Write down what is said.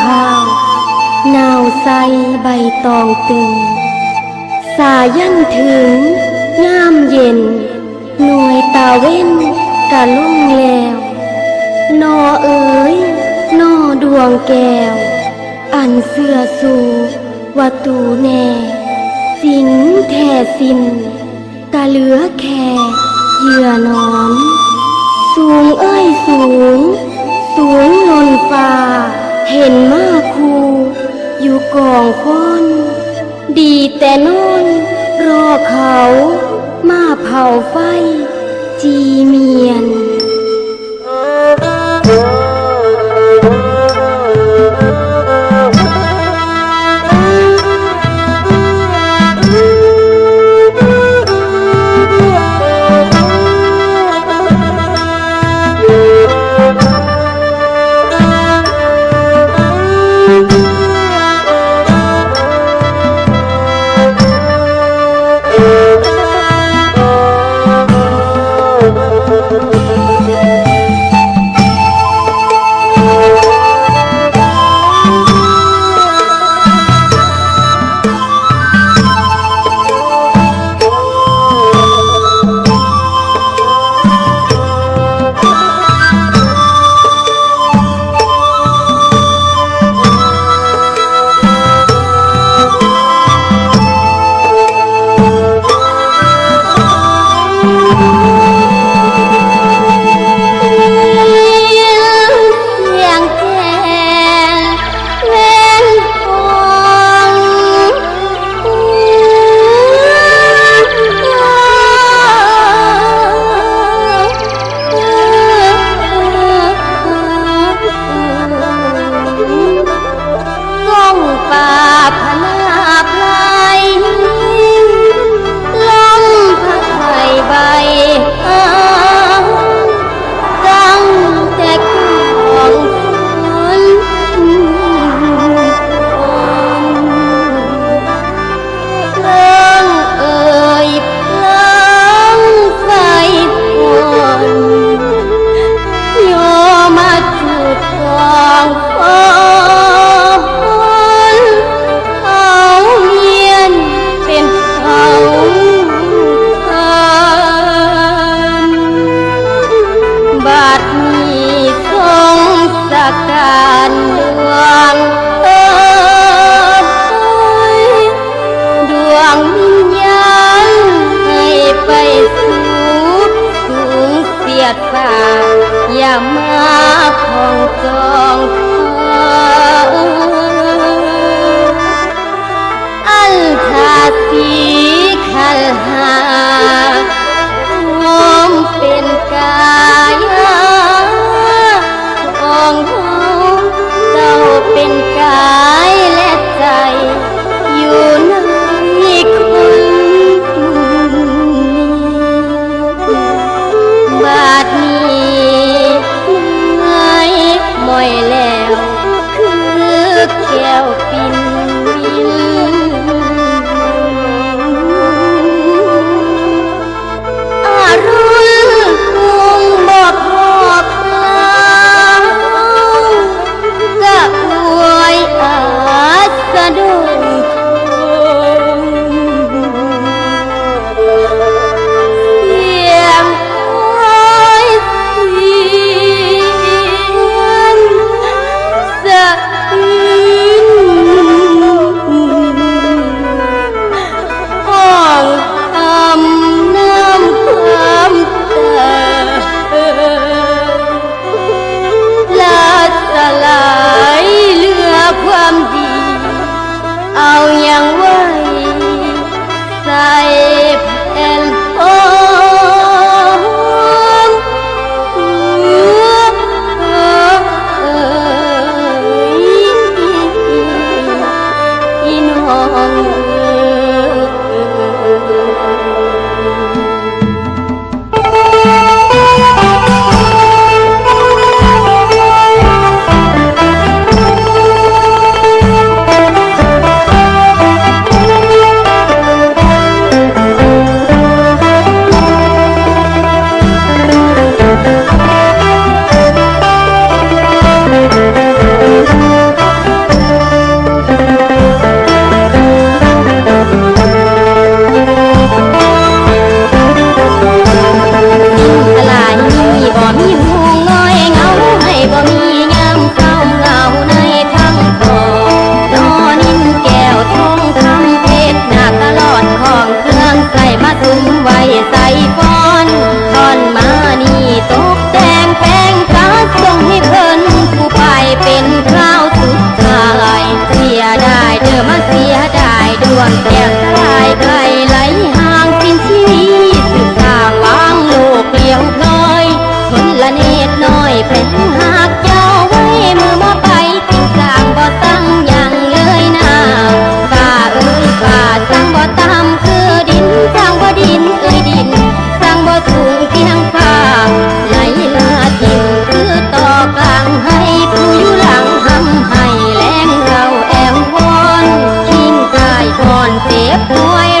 ข้าว นาวใสใบตองตึง สายันถึงงามเย็น หน่วยตาเว้นกะล่งแล้วนอเอ๋ยนอดวงแก้ว อันเสื้อสูวัตูแน่สิงแท่สินกะเหลือแค่เหยื่อนอน สูงเอ้ยสูง สูงนนฟ้า เห็นมาคูอยู่กองฟ้อนดีแต่นอนรอเขามาเผาไฟ จีเมียน อย่ามาของจองอันทาสีขัลหา 我